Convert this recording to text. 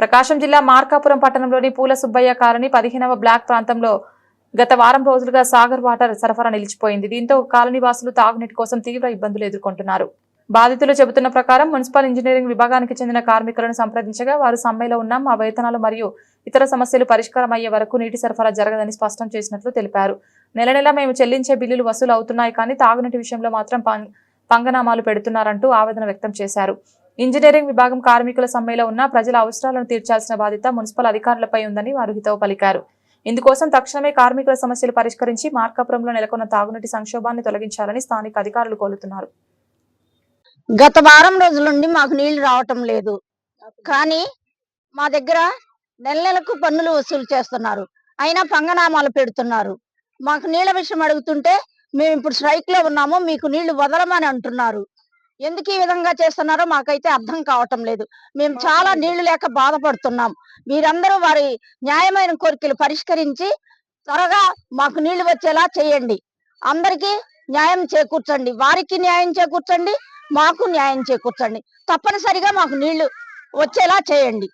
ప్రకాశం జిల్లా మార్కాపురం పట్టణంలోని పూల సుబ్బయ్య కాలనీ పదిహేనవ బ్లాక్ ప్రాంతంలో గత వారం రోజులుగా సాగర్ వాటర్ సరఫరా నిలిచిపోయింది. దీంతో కాలనీ వాసులు తాగునీటి కోసం తీవ్ర ఇబ్బందులు ఎదుర్కొంటున్నారు. బాధితులు చెబుతున్న ప్రకారం మున్సిపల్ ఇంజనీరింగ్ విభాగానికి చెందిన కార్మికులను సంప్రదించగా వారు సమ్మెలో ఉన్న మా వేతనాలు మరియు ఇతర సమస్యలు పరిష్కారం అయ్యే వరకు నీటి సరఫరా జరగదని స్పష్టం చేసినట్లు తెలిపారు. నెల నెల మేము చెల్లించే బిల్లులు వసూలు అవుతున్నాయి కానీ తాగునీటి విషయంలో మాత్రం పంగనామాలు పెడుతున్నారంటూ ఆవేదన వ్యక్తం చేశారు. ఇంజనీరింగ్ విభాగం కార్మికుల సమ్మెలో ఉన్న ప్రజల అవసరాలను తీర్చాల్సిన బాధ్యత మున్సిపల్ అధికారులపై ఉందని వారు హితవు పలికారు. ఇందుకోసం తక్షణమే కార్మికుల సమస్యలు పరిష్కరించి మార్కాపురంలో నెలకొన్న తాగునీటి సంక్షోభాన్ని తొలగించాలని స్థానిక అధికారులు కోరుతున్నారు. గత వారం రోజుల నుండి మాకు నీళ్ళు రావటం లేదు. కానీ మా దగ్గర నెల నెలకు పన్నులు వసూలు చేస్తున్నారు. అయినా పంగనామాలు పెడుతున్నారు. మాకు నీళ్ళ విషయం అడుగుతుంటే మేము ఇప్పుడు స్ట్రైక్లో ఉన్నాము మీకు నీళ్ళు వదలమని అంటున్నారు. ఎందుకు ఈ విధంగా చేస్తున్నారో మాకైతే అర్థం కావటం లేదు. మేము చాలా నీళ్ళు లేక బాధపడుతున్నాం. మీరందరూ వారి న్యాయమైన కోరికలు పరిష్కరించి త్వరగా మాకు నీళ్ళు వచ్చేలా చేయండి. అందరికీ న్యాయం చేకూర్చండి. వారికి న్యాయం చేకూర్చండి మాకు న్యాయం చేకూర్చండి. తప్పనిసరిగా మాకు నీళ్ళు వచ్చేలా చేయండి.